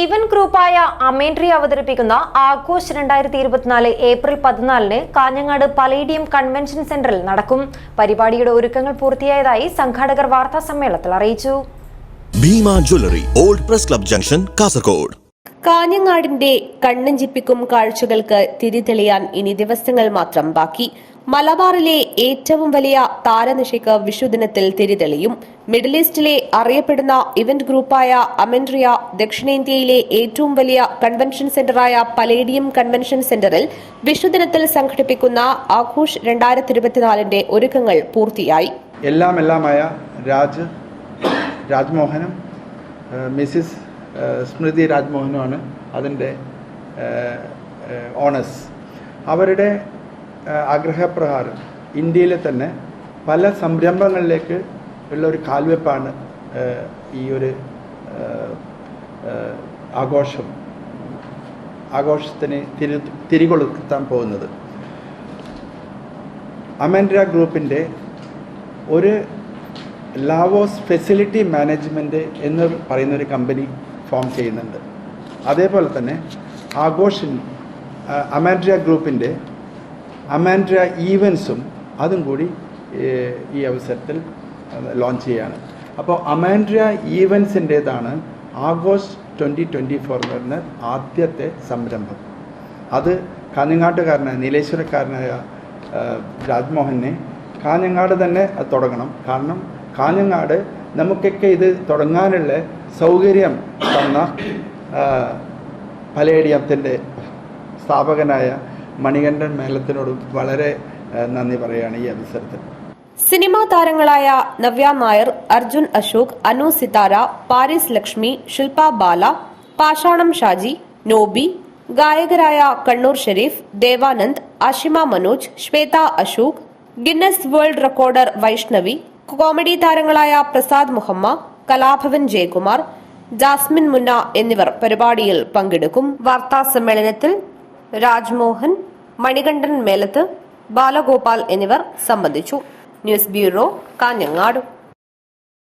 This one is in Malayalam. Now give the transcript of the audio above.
ഇവന്റ് ഗ്രൂപ്പായ അമേൻട്രി അവതരിപ്പിക്കുന്ന ആഘോഷ് രണ്ടായിരത്തി ഇരുപത്തിനാല് ഏപ്രിൽ പതിനാലിന് കാഞ്ഞങ്ങാട് പലേഡിയം കൺവെൻഷൻ സെന്ററിൽ നടക്കും. പരിപാടിയുടെ ഒരുക്കങ്ങൾ പൂർത്തിയായതായി സംഘാടകർ വാർത്താ സമ്മേളനത്തിൽ അറിയിച്ചു. Bhima jewellery old press club junction Kasaragod. കാഞ്ഞങ്ങാടിന്റെ കണ്ണഞ്ചിപ്പിക്കും കാഴ്ചകൾക്ക് തിരിതെളിയാൻ ഇനി ദിവസങ്ങൾ മാത്രം ബാക്കി. മലബാറിലെ ഏറ്റവും വലിയ താരനിശയ്ക്ക് വിഷുദിനത്തിൽ തിരിതെളിയും. മിഡിൽ ഈസ്റ്റിലെ അറിയപ്പെടുന്ന ഇവന്റ് ഗ്രൂപ്പായ അമെൻട്രിയ ദക്ഷിണേന്ത്യയിലെ ഏറ്റവും വലിയ കൺവെൻഷൻ സെന്ററായ പലേഡിയം കൺവെൻഷൻ സെന്ററിൽ വിഷുദിനത്തിൽ സംഘടിപ്പിക്കുന്ന ആഘോഷ് രണ്ടായിരത്തി ഇരുപത്തിനാലിന്റെ ഒരുക്കങ്ങൾ പൂർത്തിയായി. എല്ലാം എല്ലാമായ രാജ് രാജ്മോഹനും മിസിസ് സ്മൃതി രാജ്മോഹനുമാണ് അതിന്റെ ഓണേഴ്സ്. അവരുടെ ആഗ്രഹപ്രകാരം ഇന്ത്യയിലെ തന്നെ പല സംരംഭങ്ങളിലേക്ക് ഉള്ള ഒരു കാൽവെപ്പാണ് ഈ ഒരു ആഘോഷം. ആഘോഷത്തിന് തിരി തിരികൊളുത്താൻ പോകുന്നത്. അമൻഡ്ര ഗ്രൂപ്പിന്റെ ഒരു ലാവോസ് ഫെസിലിറ്റി മാനേജ്മെന്റ് എന്ന് പറയുന്ന ഒരു കമ്പനി ഫോം ചെയ്യുന്നുണ്ട്. അതേപോലെ തന്നെ ആഘോഷൻ അമാൻഡ്രിയ ഗ്രൂപ്പിന്റെ അമാൻഡ്ര ഈവൻസും അതും കൂടി ഈ അവസരത്തിൽ ലോഞ്ച് ചെയ്യാണ്. അപ്പോൾ അമാൻഡ്ര ഈവൻസിന്റേതാണ് ആഗോസ്റ്റ് ട്വന്റി ട്വന്റി ഫോർ വരുന്ന ആദ്യത്തെ സംരംഭം. അത് കാഞ്ഞങ്ങാട്ടുകാരനായ നീലേശ്വരക്കാരനായ രാജ്മോഹനെ കാഞ്ഞങ്ങാട് തന്നെ അത് തുടങ്ങണം. കാരണം കാഞ്ഞങ്ങാട് നമുക്കൊക്കെ ഇത് തുടങ്ങാനുള്ള സൗകര്യം തന്ന ആ, പലേഡിയത്തിന്റെ സ്ഥാപകനായ മണികണ്ഠൻ മേലത്തിനോട് വളരെ നന്ദി പറയുകയാണ് ഈ അവസരത്തിൽ. സിനിമാ താരങ്ങളായ Navya Nair Arjun Ashok Anu Sithara Paris Lakshmi Shilpa Bala Pashanam Shaji Noby ഗായകരായ Kannur Sherif Devanand Ashima Manoj Shweta Ashok Guinness world recorder Vaishnavi comedy താരങ്ങളായ പ്രസാദ് മുഹമ്മ കലാഭവൻ ജയകുമാർ ജാസ്മിൻ മുന്ന എന്നിവർ പരിപാടിയിൽ പങ്കെടുക്കും. വാർത്താ സമ്മേളനത്തിൽ രാജ്മോഹൻ മണികണ്ഠൻ മേലത്ത് ബാലഗോപാൽ എന്നിവർ സംബന്ധിച്ചു. News bureau Kanhangad.